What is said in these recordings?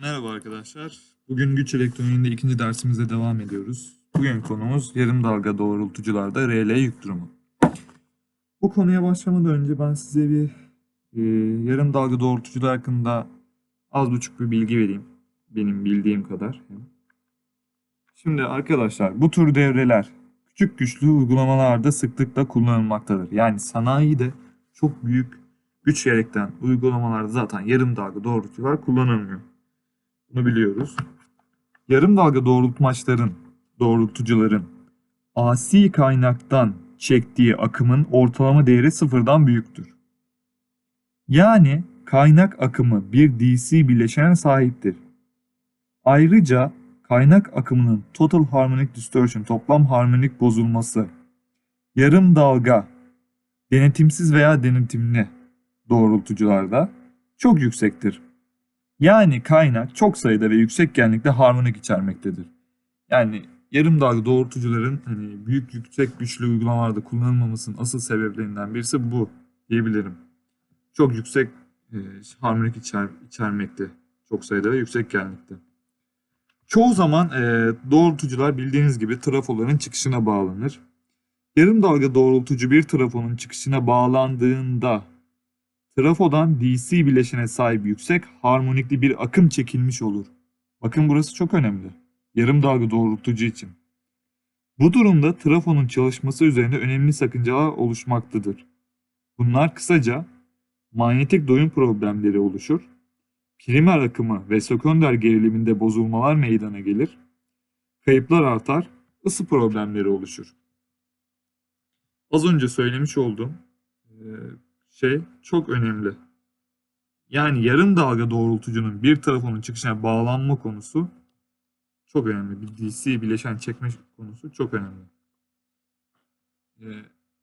Merhaba arkadaşlar. Bugün güç elektroniğinde ikinci dersimize devam ediyoruz. Bugün konumuz yarım dalga doğrultucularda RL yük durumu. Bu konuya başlamadan önce ben size bir e, yarım dalga doğrultucular hakkında az buçuk bir bilgi vereyim. Benim bildiğim kadar. Şimdi arkadaşlar bu tür devreler küçük güçlü uygulamalarda sıklıkla kullanılmaktadır. Yani sanayide çok büyük güç gerektiren uygulamalarda zaten yarım dalga doğrultucular kullanılmıyor. Bunu biliyoruz. Yarım dalga doğrultmaçların, doğrultucuların AC kaynaktan çektiği akımın ortalama değeri sıfırdan büyüktür. Yani kaynak akımı bir DC bileşene sahiptir. Ayrıca kaynak akımının total harmonic distortion toplam harmonik bozulması yarım dalga denetimsiz veya denetimli doğrultucularda çok yüksektir. Yani kaynak çok sayıda ve yüksek genlikte harmonik içermektedir. Yani yarım dalga doğrultucuların hani büyük yüksek güçlü uygulamalarda kullanılmamasının asıl sebeplerinden birisi bu diyebilirim. Çok yüksek e, harmonik içer, içermekte. Çok sayıda ve yüksek genlikte. Çoğu zaman e, doğrultucular bildiğiniz gibi trafoların çıkışına bağlanır. Yarım dalga doğrultucu bir trafonun çıkışına bağlandığında trafodan DC bileşene sahip yüksek harmonikli bir akım çekilmiş olur. Bakın burası çok önemli. Yarım dalga doğrultucu için. Bu durumda trafonun çalışması üzerinde önemli sakıncalar oluşmaktadır. Bunlar kısaca manyetik doyum problemleri oluşur, primer akımı ve sekonder geriliminde bozulmalar meydana gelir, kayıplar artar, ısı problemleri oluşur. Az önce söylemiş olduğum şey çok önemli. Yani yarım dalga doğrultucunun bir trafonun çıkışına bağlanma konusu çok önemli. Bir DC bileşen çekme konusu çok önemli. Ee,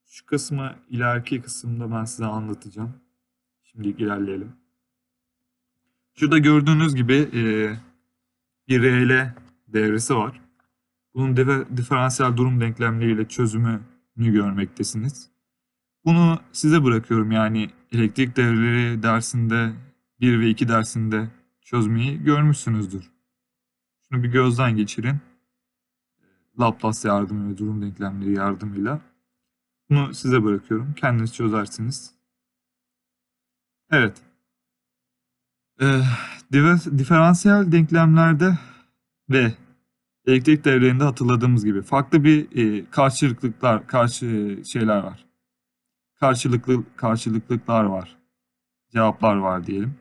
şu kısmı ileriki kısımda ben size anlatacağım. Şimdi ilerleyelim. Şurada gördüğünüz gibi e, bir RL devresi var. Bunun dife- diferansiyel durum denklemleriyle çözümünü görmektesiniz. Bunu size bırakıyorum yani elektrik devreleri dersinde 1 ve 2 dersinde çözmeyi görmüşsünüzdür. Şunu bir gözden geçirin. Laplace yardımı ve durum denklemleri yardımıyla. Bunu size bırakıyorum. Kendiniz çözersiniz. Evet. Ee, diferansiyel denklemlerde ve elektrik devrelerinde hatırladığımız gibi farklı bir e, karşılıklıklar, karşı şeyler var karşılıklı karşılıklıklar var. Cevaplar var diyelim.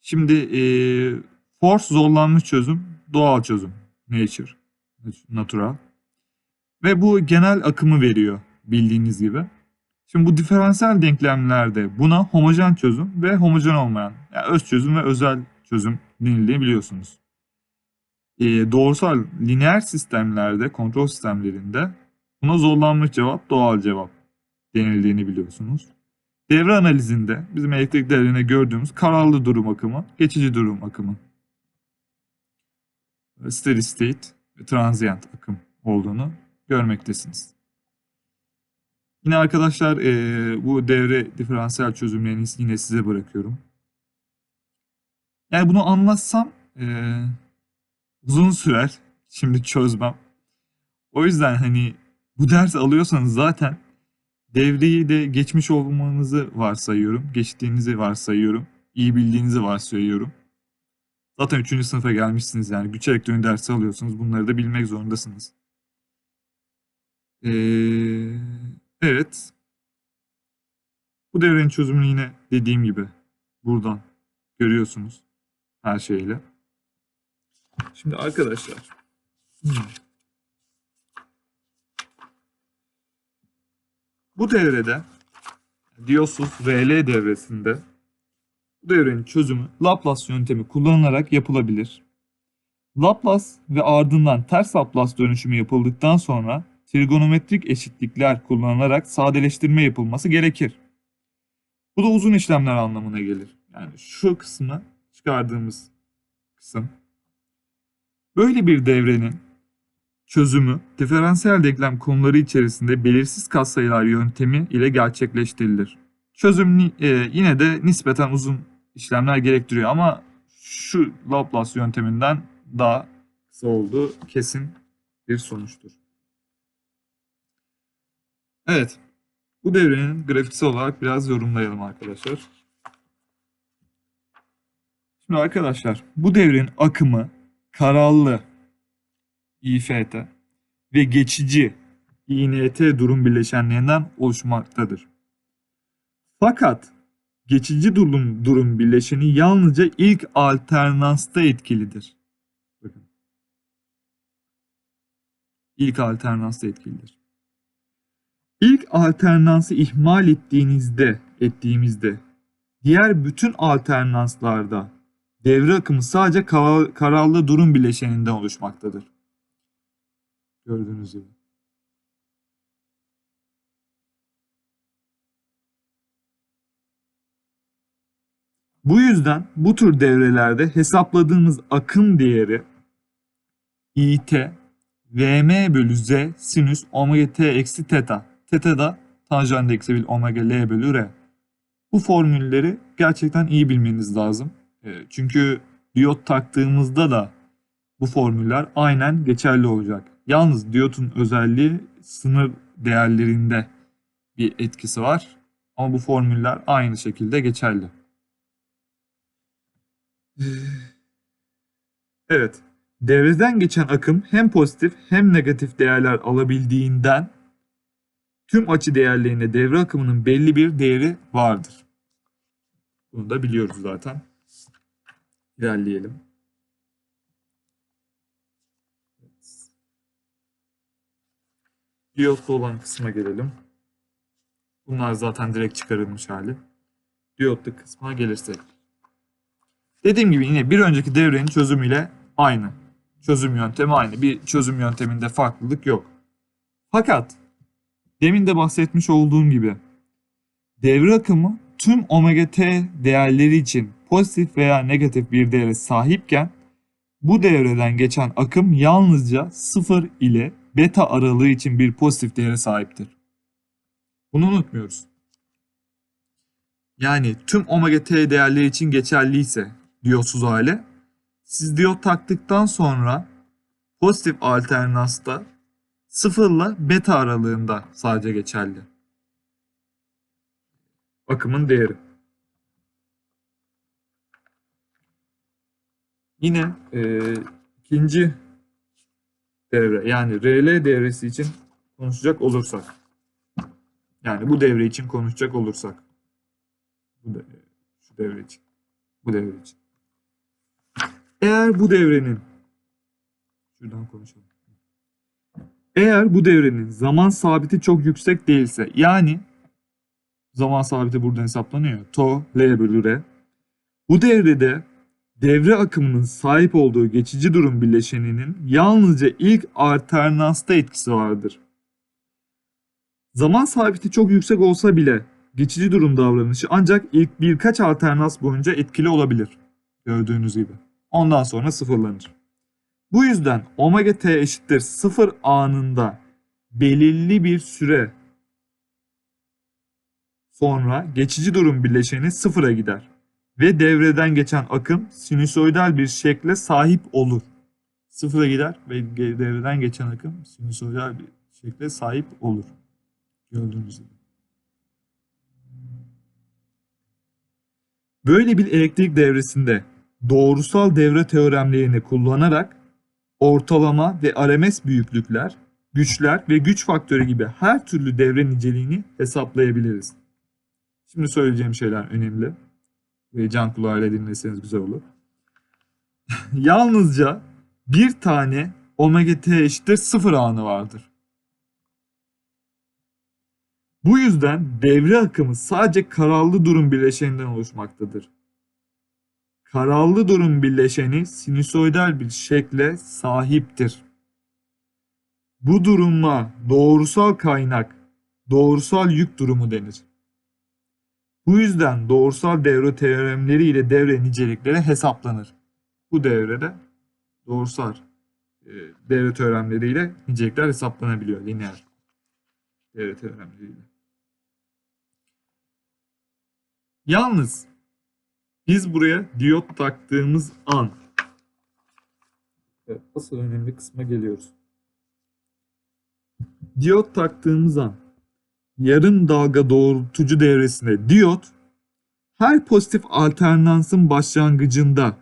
Şimdi e, force zorlanmış çözüm, doğal çözüm. Nature, natural. Ve bu genel akımı veriyor bildiğiniz gibi. Şimdi bu diferansiyel denklemlerde buna homojen çözüm ve homojen olmayan, yani öz çözüm ve özel çözüm denildiğini biliyorsunuz. E, doğrusal lineer sistemlerde, kontrol sistemlerinde buna zorlanmış cevap, doğal cevap denildiğini biliyorsunuz. Devre analizinde bizim elektrik devrelerinde gördüğümüz kararlı durum akımı, geçici durum akımı, steady state ve transient akım olduğunu görmektesiniz. Yine arkadaşlar eee, bu devre diferansiyel çözümlerini yine size bırakıyorum. Yani bunu anlatsam eee, uzun sürer. Şimdi çözmem. O yüzden hani bu ders alıyorsanız zaten Devreyi de geçmiş olmanızı varsayıyorum. Geçtiğinizi varsayıyorum. İyi bildiğinizi varsayıyorum. Zaten 3. sınıfa gelmişsiniz yani. Güç elektroniği dersi alıyorsunuz. Bunları da bilmek zorundasınız. Ee, evet. Bu devrenin çözümünü yine dediğim gibi buradan görüyorsunuz. Her şeyle. Şimdi arkadaşlar. Hmm. Bu devrede Diyosus RL devresinde bu devrenin çözümü Laplace yöntemi kullanılarak yapılabilir. Laplace ve ardından ters Laplace dönüşümü yapıldıktan sonra trigonometrik eşitlikler kullanılarak sadeleştirme yapılması gerekir. Bu da uzun işlemler anlamına gelir. Yani şu kısmı çıkardığımız kısım. Böyle bir devrenin çözümü diferansiyel denklem konuları içerisinde belirsiz katsayılar yöntemi ile gerçekleştirilir. Çözüm e, yine de nispeten uzun işlemler gerektiriyor ama şu Laplace yönteminden daha kısa olduğu kesin bir sonuçtur. Evet. Bu devrenin grafiksel olarak biraz yorumlayalım arkadaşlar. Şimdi arkadaşlar bu devrenin akımı karallı İFT ve geçici İNT durum bileşenlerinden oluşmaktadır. Fakat geçici durum, durum bileşeni yalnızca ilk alternansta etkilidir. Bakın. İlk alternansta etkilidir. İlk alternansı ihmal ettiğinizde, ettiğimizde diğer bütün alternanslarda devre akımı sadece kara- kararlı durum bileşeninden oluşmaktadır. Gördüğünüz gibi. Bu yüzden bu tür devrelerde hesapladığımız akım değeri it vm bölü z sinüs omega t eksi teta. Teta da tanjant eksi 1 omega l bölü r. Bu formülleri gerçekten iyi bilmeniz lazım. E, Çünkü diyot taktığımızda da bu formüller aynen geçerli olacak. Yalnız diyotun özelliği sınır değerlerinde bir etkisi var. Ama bu formüller aynı şekilde geçerli. Evet. Devreden geçen akım hem pozitif hem negatif değerler alabildiğinden tüm açı değerlerinde devre akımının belli bir değeri vardır. Bunu da biliyoruz zaten. İlerleyelim. Diyotlu olan kısma gelelim. Bunlar zaten direkt çıkarılmış hali. Diyotlu kısma gelirsek. Dediğim gibi yine bir önceki devrenin çözümüyle aynı. Çözüm yöntemi aynı. Bir çözüm yönteminde farklılık yok. Fakat demin de bahsetmiş olduğum gibi devre akımı tüm omega t değerleri için pozitif veya negatif bir değere sahipken bu devreden geçen akım yalnızca 0 ile beta aralığı için bir pozitif değere sahiptir. Bunu unutmuyoruz. Yani tüm omega t değerleri için geçerliyse diyotsuz hale siz diyot taktıktan sonra pozitif alternansta 0 ile beta aralığında sadece geçerli. Akımın değeri. Yine e, ikinci devre yani RL devresi için konuşacak olursak. Yani bu devre için konuşacak olursak. Bu devre, şu devre için. Bu devre için. Eğer bu devrenin şuradan konuşalım. Eğer bu devrenin zaman sabiti çok yüksek değilse yani zaman sabiti buradan hesaplanıyor. To L bölü R. Bu devrede devre akımının sahip olduğu geçici durum bileşeninin yalnızca ilk alternansta etkisi vardır. Zaman sabiti çok yüksek olsa bile geçici durum davranışı ancak ilk birkaç alternans boyunca etkili olabilir. Gördüğünüz gibi. Ondan sonra sıfırlanır. Bu yüzden omega t eşittir 0 anında belirli bir süre sonra geçici durum bileşeni sıfıra gider ve devreden geçen akım sinüsoidal bir şekle sahip olur. Sıfıra gider ve devreden geçen akım sinüsoidal bir şekle sahip olur. Gördüğünüz gibi. Böyle bir elektrik devresinde doğrusal devre teoremlerini kullanarak ortalama ve RMS büyüklükler, güçler ve güç faktörü gibi her türlü devre niceliğini hesaplayabiliriz. Şimdi söyleyeceğim şeyler önemli. Ve can kulağıyla dinleseniz güzel olur. Yalnızca bir tane omega t eşittir sıfır anı vardır. Bu yüzden devre akımı sadece kararlı durum bileşeninden oluşmaktadır. Kararlı durum bileşeni sinüsoidal bir şekle sahiptir. Bu duruma doğrusal kaynak, doğrusal yük durumu denir. Bu yüzden doğrusal devre teoremleri ile devre nicelikleri hesaplanır. Bu devrede doğrusal e, devre teoremleri ile nicelikler hesaplanabiliyor lineer devre teoremleri. ile. Yalnız Biz buraya diyot taktığımız an Evet, asıl önemli kısma geliyoruz. Diyot taktığımız an yarım dalga doğrultucu devresinde diyot her pozitif alternansın başlangıcında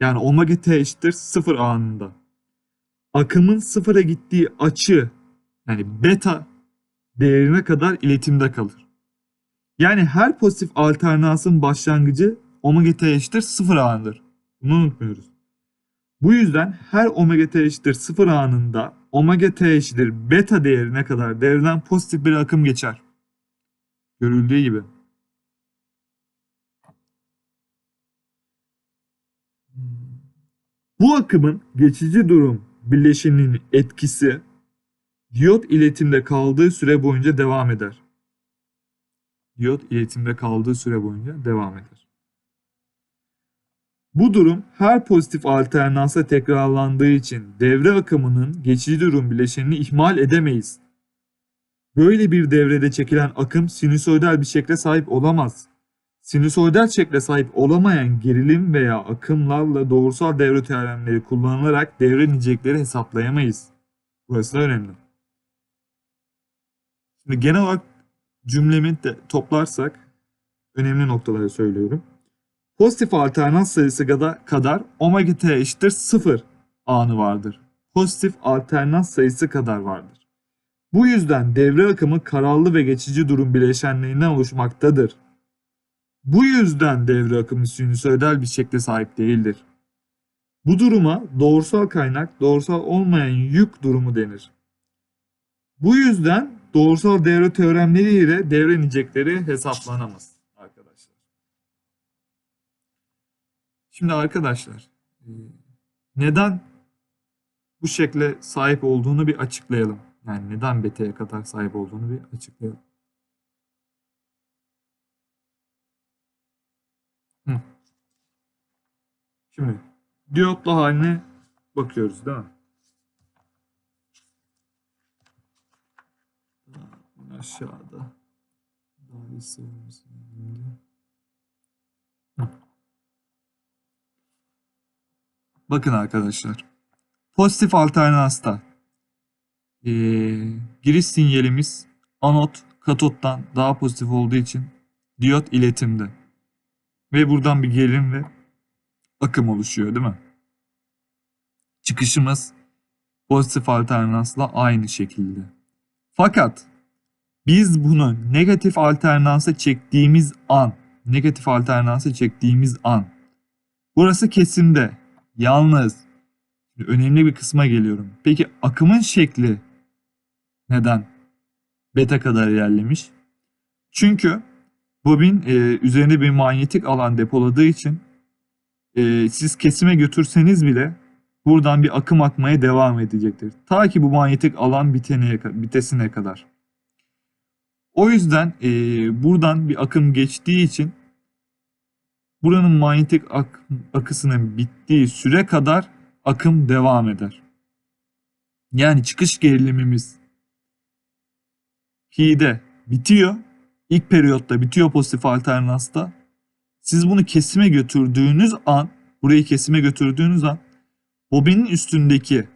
yani omega t eşittir sıfır anında akımın sıfıra gittiği açı yani beta değerine kadar iletimde kalır. Yani her pozitif alternansın başlangıcı omega t eşittir sıfır anıdır. Bunu unutmuyoruz. Bu yüzden her omega t eşittir sıfır anında omega t eşittir beta değerine kadar devreden pozitif bir akım geçer. Görüldüğü gibi. Bu akımın geçici durum bileşeninin etkisi diyot iletimde kaldığı süre boyunca devam eder. Diyot iletimde kaldığı süre boyunca devam eder. Bu durum her pozitif alternansa tekrarlandığı için devre akımının geçici durum bileşenini ihmal edemeyiz. Böyle bir devrede çekilen akım sinüsoidal bir şekle sahip olamaz. Sinüsoidal şekle sahip olamayan gerilim veya akımlarla doğrusal devre teoremleri kullanılarak devre nicelikleri hesaplayamayız. Burası da önemli. Şimdi genel olarak cümlemi de toplarsak önemli noktaları söylüyorum. Pozitif alternans sayısı kadar, omega t eşittir 0 anı vardır. Pozitif alternans sayısı kadar vardır. Bu yüzden devre akımı kararlı ve geçici durum bileşenlerinden oluşmaktadır. Bu yüzden devre akımı sinüsoidal bir şekle sahip değildir. Bu duruma doğrusal kaynak, doğrusal olmayan yük durumu denir. Bu yüzden doğrusal devre teoremleri ile devre nicekleri hesaplanamaz arkadaşlar. Şimdi arkadaşlar e, neden bu şekle sahip olduğunu bir açıklayalım. Yani neden beta'ya kadar sahip olduğunu bir açıklayalım. Hı. Şimdi diyotlu haline bakıyoruz değil mi? Aşağıda. Daha iyisi olmasın. Bakın arkadaşlar. Pozitif alternansta ee, giriş sinyalimiz anot katottan daha pozitif olduğu için diyot iletimde. Ve buradan bir gerilim ve akım oluşuyor değil mi? Çıkışımız pozitif alternansla aynı şekilde. Fakat biz bunu negatif alternansa çektiğimiz an, negatif alternansa çektiğimiz an burası kesimde. Yalnız önemli bir kısma geliyorum. Peki akımın şekli neden beta kadar ilerlemiş? Çünkü bobin e, üzerinde bir manyetik alan depoladığı için e, siz kesime götürseniz bile buradan bir akım akmaya devam edecektir. Ta ki bu manyetik alan bitene, bitesine kadar. O yüzden e, buradan bir akım geçtiği için buranın manyetik ak akısının bittiği süre kadar akım devam eder. Yani çıkış gerilimimiz pi'de bitiyor. İlk periyotta bitiyor pozitif alternansta. Siz bunu kesime götürdüğünüz an, burayı kesime götürdüğünüz an bobinin üstündeki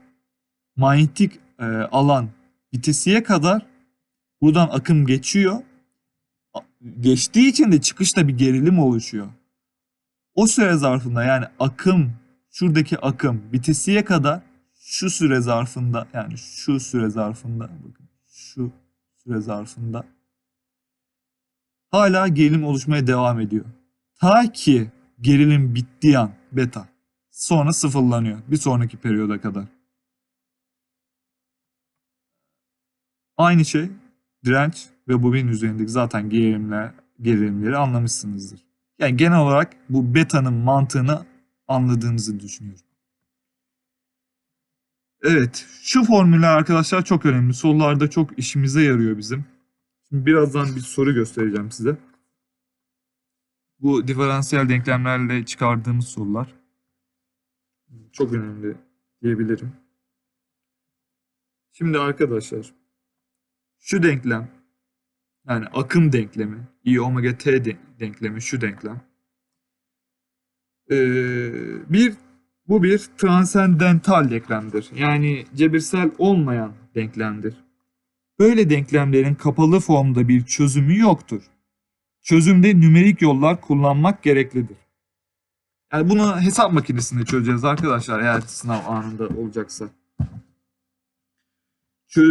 manyetik e, alan bitesiye kadar buradan akım geçiyor. Geçtiği için de çıkışta bir gerilim oluşuyor. O süre zarfında yani akım, şuradaki akım bitesiye kadar şu süre zarfında yani şu süre zarfında bakın şu süre zarfında hala gerilim oluşmaya devam ediyor. Ta ki gerilim bittiği an beta sonra sıfırlanıyor bir sonraki periyoda kadar. Aynı şey direnç ve bobin üzerindeki zaten gerilimler, gerilimleri anlamışsınızdır. Yani genel olarak bu beta'nın mantığını anladığınızı düşünüyorum. Evet, şu formüller arkadaşlar çok önemli. Sorularda çok işimize yarıyor bizim. Şimdi birazdan bir soru göstereceğim size. Bu diferansiyel denklemlerle çıkardığımız sorular. Çok önemli diyebilirim. Şimdi arkadaşlar şu denklem yani akım denklemi, I omega t denklemi şu denklem. Ee, bir bu bir transendental denklemdir. Yani cebirsel olmayan denklemdir. Böyle denklemlerin kapalı formda bir çözümü yoktur. Çözümde nümerik yollar kullanmak gereklidir. Yani bunu hesap makinesinde çözeceğiz arkadaşlar eğer sınav anında olacaksa. Şu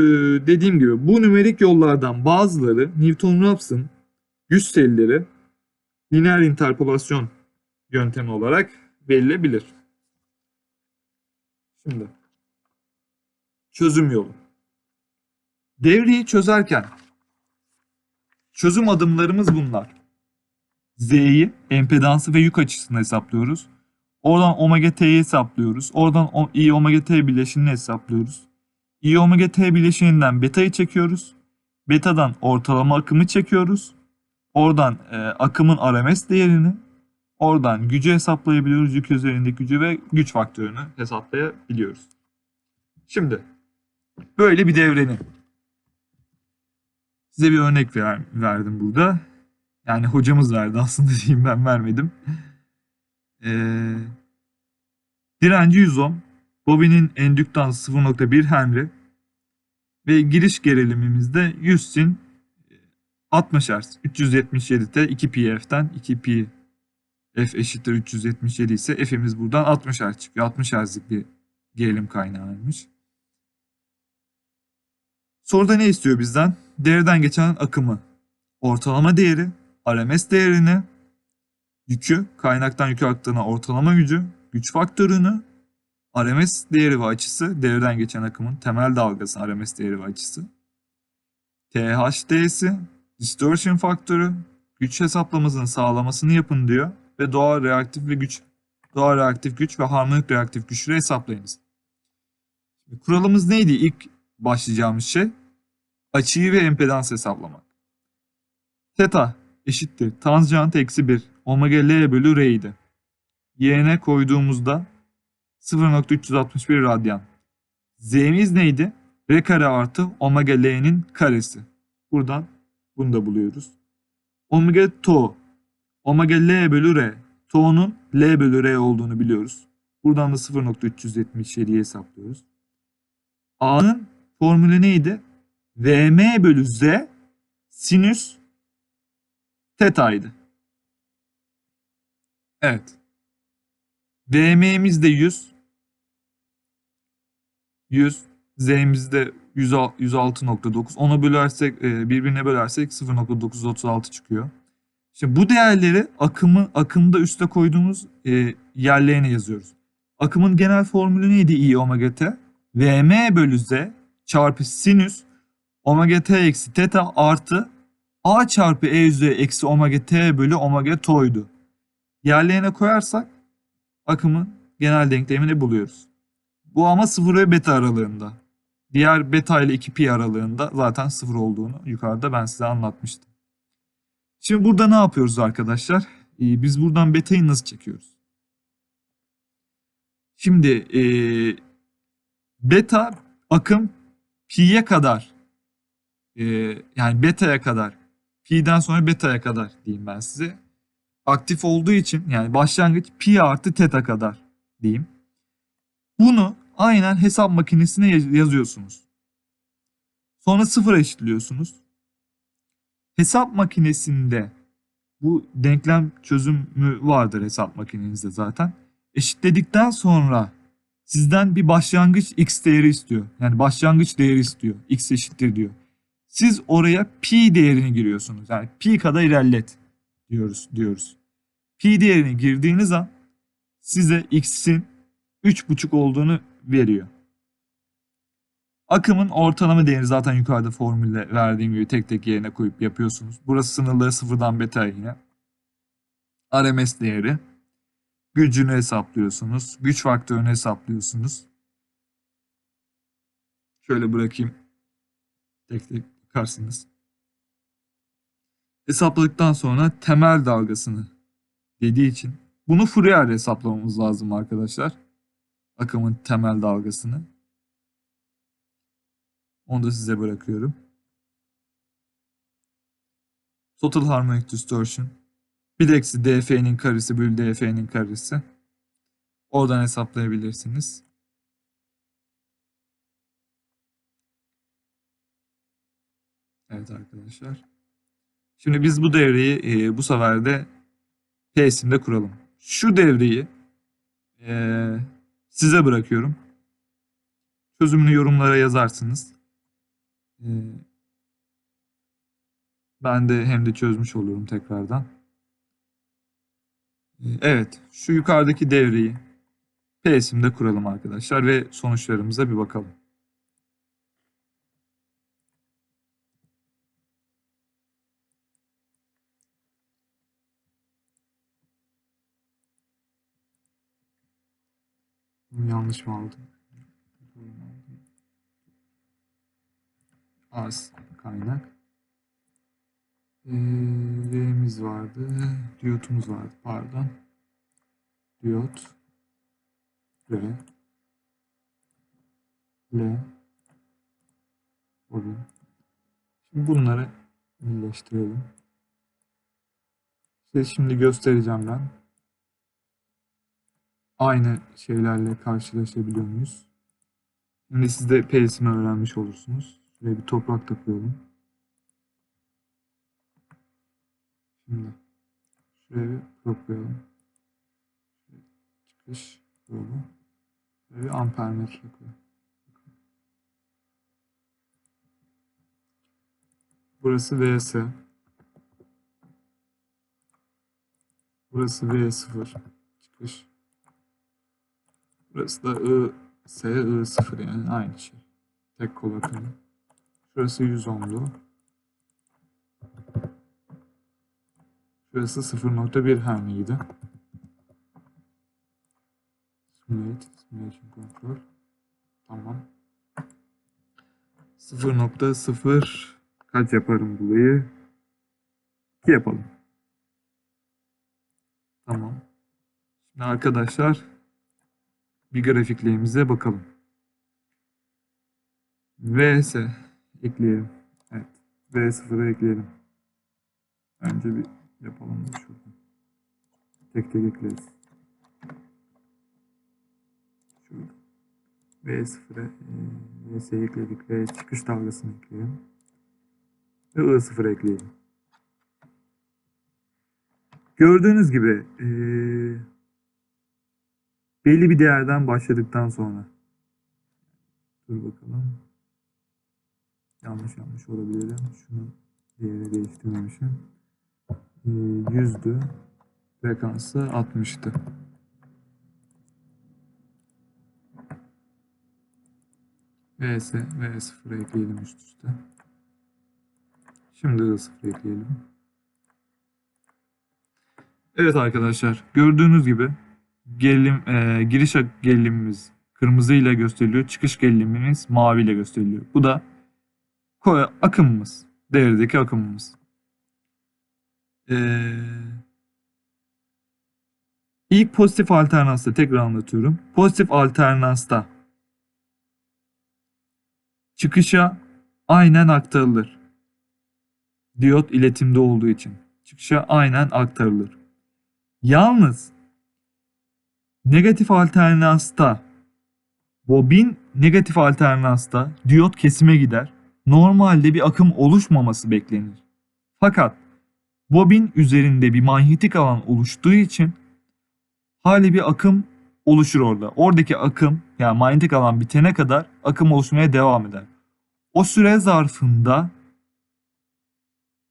dediğim gibi bu nümerik yollardan bazıları Newton-Raphs'ın güç telleri lineer interpolasyon yöntemi olarak verilebilir. Şimdi çözüm yolu. Devreyi çözerken çözüm adımlarımız bunlar. Z'yi, empedansı ve yük açısını hesaplıyoruz. Oradan omega t'yi hesaplıyoruz. Oradan i omega t bileşinini hesaplıyoruz. i omega t bileşininden beta'yı çekiyoruz. Beta'dan ortalama akımı çekiyoruz. Oradan e, akımın RMS değerini, oradan gücü hesaplayabiliyoruz. Yük üzerindeki gücü ve güç faktörünü hesaplayabiliyoruz. Şimdi böyle bir devreni size bir örnek ver, verdim burada. Yani hocamız verdi aslında diyeyim ben vermedim. Ee, direnci 100 ohm, bobinin endüktansı 0.1 Henry ve giriş gerilimimizde 100 sin 60 Hz. 377'te 2 pf'ten 2 pi f eşittir 377 ise f'imiz buradan 60 Hz çıkıyor. 60 Hz'lik bir gerilim kaynağıymış. Soruda ne istiyor bizden? Devreden geçen akımı, ortalama değeri, RMS değerini, yükü, kaynaktan yükü aktığına ortalama gücü, güç faktörünü, RMS değeri ve açısı, devreden geçen akımın temel dalgası RMS değeri ve açısı, THD'si, distortion faktörü, güç hesaplamasını sağlamasını yapın diyor ve doğal reaktif ve güç, doğal reaktif güç ve harmonik reaktif güçleri hesaplayınız. Kuralımız neydi ilk başlayacağımız şey? Açıyı ve empedans hesaplamak. Theta eşittir tanjant eksi 1 omega L bölü R'ydi. Yerine koyduğumuzda 0.361 radyan. Z'miz neydi? R kare artı omega L'nin karesi. Buradan bunu da buluyoruz. Omega to omega L bölü R. To'nun L bölü R olduğunu biliyoruz. Buradan da 0.377'yi hesaplıyoruz. A'nın formülü neydi? VM bölü Z sinüs teta'ydı. Evet. VM'miz de 100. 100. Z'miz de 106.9. Ona bölersek, e, birbirine bölersek 0.936 çıkıyor. Şimdi bu değerleri akımı akımda üste koyduğumuz e, yerlerine yazıyoruz. Akımın genel formülü neydi i omega t? Vm bölü z çarpı sinüs omega t eksi teta artı a çarpı e üzeri eksi omega t bölü omega to'ydu. Yerlerine koyarsak akımın genel denklemini buluyoruz. Bu ama 0 ve beta aralığında. Diğer beta ile 2 pi aralığında zaten 0 olduğunu yukarıda ben size anlatmıştım. Şimdi burada ne yapıyoruz arkadaşlar? Ee, biz buradan beta'yı nasıl çekiyoruz? Şimdi ee, beta akım pi'ye kadar ee, yani beta'ya kadar pi'den sonra beta'ya kadar diyeyim ben size. Aktif olduğu için yani başlangıç pi artı teta kadar diyeyim. Bunu aynen hesap makinesine yaz- yazıyorsunuz. Sonra sıfır eşitliyorsunuz. Hesap makinesinde bu denklem çözümü vardır hesap makinenizde zaten. Eşitledikten sonra sizden bir başlangıç x değeri istiyor. Yani başlangıç değeri istiyor. x eşittir diyor. Siz oraya pi değerini giriyorsunuz. Yani pi kadar ilerlet diyoruz diyoruz. Pi değerini girdiğiniz an size x'in 3,5 olduğunu veriyor. Akımın ortalama değeri zaten yukarıda formülle verdiğim gibi tek tek yerine koyup yapıyorsunuz. Burası sınırları sıfırdan beta yine. RMS değeri. Gücünü hesaplıyorsunuz. Güç faktörünü hesaplıyorsunuz. Şöyle bırakayım. Tek tek bakarsınız. Hesapladıktan sonra temel dalgasını dediği için bunu Fourier hesaplamamız lazım arkadaşlar. Akımın temel dalgasını. Onu da size bırakıyorum. Total Harmonic Distortion 1 eksi df'nin karesi bölü df'nin karesi. Oradan hesaplayabilirsiniz. Evet arkadaşlar. Şimdi biz bu devreyi e, bu sefer de P'sinde kuralım. Şu devreyi e, size bırakıyorum. Çözümünü yorumlara yazarsınız. E, ben de hem de çözmüş olurum tekrardan. E, evet, şu yukarıdaki devreyi P'sinde kuralım arkadaşlar ve sonuçlarımıza bir bakalım. Bunu yanlış mı aldım? Az kaynak. Ee, vardı. Diyotumuz vardı. Pardon. Diyot. R. L. Bobin. Şimdi bunları birleştirelim. Size şimdi göstereceğim ben aynı şeylerle karşılaşabiliyor muyuz? Şimdi siz de P'sini öğrenmiş olursunuz. Şuraya bir toprak da koyalım. Şimdi şuraya bir prop çıkış yolu. Şuraya bir ampermetre koyalım. Burası VS. Burası V0. Çıkış. Burası da I, S, I 0 yani aynı şey. Tek kol akımı. Şurası 110'lu. Şurası 0.1 hermiydi. Simulate, simulation control. Tamam. 0.0 kaç yaparım burayı? 2 yapalım. Tamam. Şimdi arkadaşlar bir grafiklerimize bakalım. VS ekleyelim. Evet. V0'a ekleyelim. Önce bir yapalım da şurada. Tek tek ekleriz. Şurada. V0'a e, ekledik ve çıkış dalgasını ekleyelim. Ve I0'a ekleyelim. Gördüğünüz gibi eee belli bir değerden başladıktan sonra. Dur bakalım. Yanlış yanlış olabilirim. Şunu değeri değiştirmemişim. Ee, yüzdü. Frekansı 60'tı VS V0 ekleyelim üst üste. Şimdi I0 ekleyelim. Evet arkadaşlar gördüğünüz gibi gerilim e, giriş gerilimimiz kırmızı ile gösteriliyor. Çıkış gerilimimiz mavi ile gösteriliyor. Bu da koy akımımız. Devredeki akımımız. Ee, ilk pozitif alternansta tekrar anlatıyorum. Pozitif alternansta çıkışa aynen aktarılır. Diyot iletimde olduğu için. Çıkışa aynen aktarılır. Yalnız Negatif alternansta bobin negatif alternansta diyot kesime gider. Normalde bir akım oluşmaması beklenir. Fakat bobin üzerinde bir manyetik alan oluştuğu için hali bir akım oluşur orada. Oradaki akım yani manyetik alan bitene kadar akım oluşmaya devam eder. O süre zarfında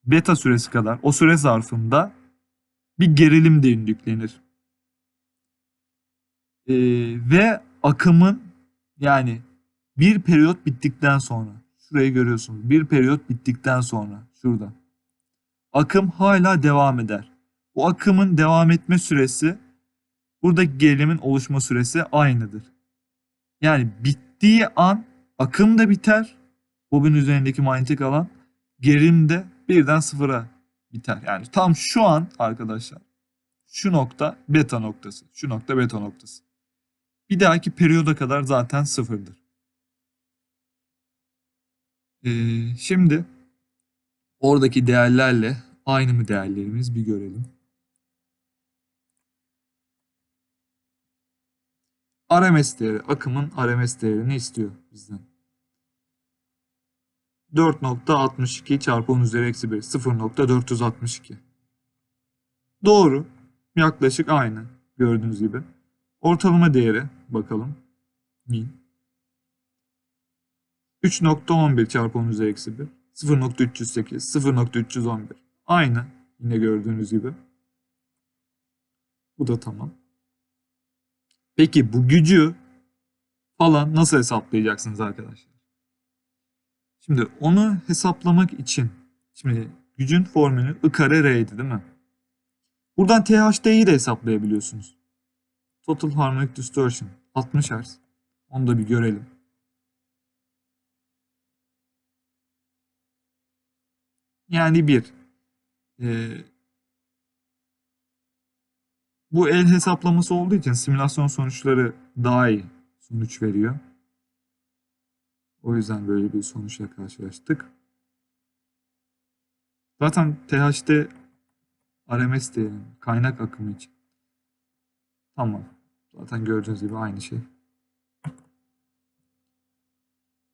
beta süresi kadar o süre zarfında bir gerilim de indüklenir. Ee, ve akımın yani bir periyot bittikten sonra şurayı görüyorsunuz. Bir periyot bittikten sonra şurada. Akım hala devam eder. Bu akımın devam etme süresi buradaki gerilimin oluşma süresi aynıdır. Yani bittiği an akım da biter. Bobin üzerindeki manyetik alan gerilim de birden sıfıra biter. Yani tam şu an arkadaşlar şu nokta beta noktası. Şu nokta beta noktası bir dahaki periyoda kadar zaten sıfırdır. Ee, şimdi oradaki değerlerle aynı mı değerlerimiz bir görelim. RMS değeri, akımın RMS değerini istiyor bizden. 4.62 çarpı 10 üzeri eksi 1, 0.462. Doğru, yaklaşık aynı gördüğünüz gibi. Ortalama değeri bakalım. Min. 3.11 çarpı 10 üzeri eksi 1. 0.308. 0.311. Aynı. Yine gördüğünüz gibi. Bu da tamam. Peki bu gücü falan nasıl hesaplayacaksınız arkadaşlar? Şimdi onu hesaplamak için şimdi gücün formülü I kare R'ydi değil mi? Buradan THD'yi de hesaplayabiliyorsunuz. Total Harmonic Distortion 60 Hz. Onu da bir görelim. Yani bir eee, bu el hesaplaması olduğu için simülasyon sonuçları daha iyi sonuç veriyor. O yüzden böyle bir sonuçla karşılaştık. Zaten TH'de RMS değeri kaynak akımı için. Tamam. Zaten gördüğünüz gibi aynı şey.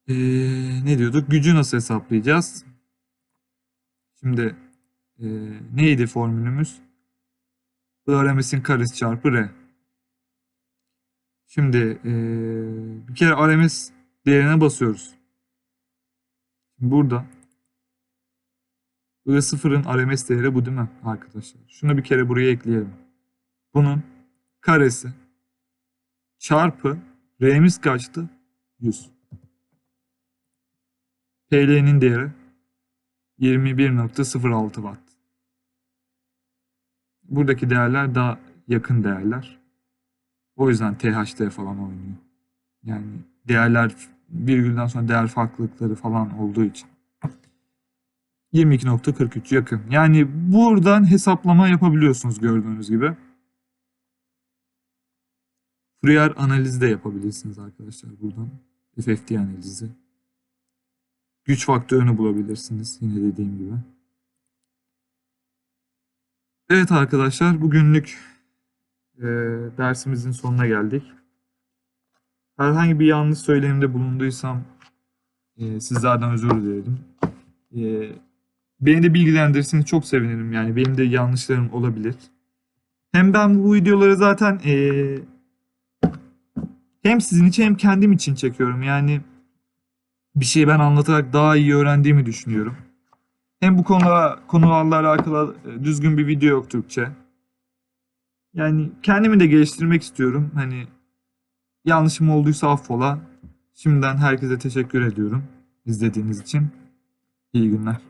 Ee, ne diyorduk? Gücü nasıl hesaplayacağız? Şimdi ee, neydi formülümüz? RMS'in karesi çarpı R. Şimdi ee, bir kere RMS değerine basıyoruz. Burada I0'ın RMS değeri bu değil mi arkadaşlar? Şunu bir kere buraya ekleyelim. Bunun karesi çarpı R'miz kaçtı? 100. PL'nin değeri 21.06 Watt. Buradaki değerler daha yakın değerler. O yüzden THD falan oynuyor. Yani değerler virgülden sonra değer farklılıkları falan olduğu için. 22.43 yakın. Yani buradan hesaplama yapabiliyorsunuz gördüğünüz gibi. Fourier analizi de yapabilirsiniz arkadaşlar buradan. FFT analizi. Güç faktörünü bulabilirsiniz yine dediğim gibi. Evet arkadaşlar bugünlük e, dersimizin sonuna geldik. Herhangi bir yanlış söylemde bulunduysam e, sizlerden özür dilerim. E, beni de bilgilendirirseniz çok sevinirim. Yani benim de yanlışlarım olabilir. Hem ben bu videoları zaten e, hem sizin için hem kendim için çekiyorum. Yani bir şeyi ben anlatarak daha iyi öğrendiğimi düşünüyorum. Hem bu konuda konularla alakalı e, düzgün bir video yok Türkçe. Yani kendimi de geliştirmek istiyorum. Hani yanlışım olduysa affola. Şimdiden herkese teşekkür ediyorum izlediğiniz için. İyi günler.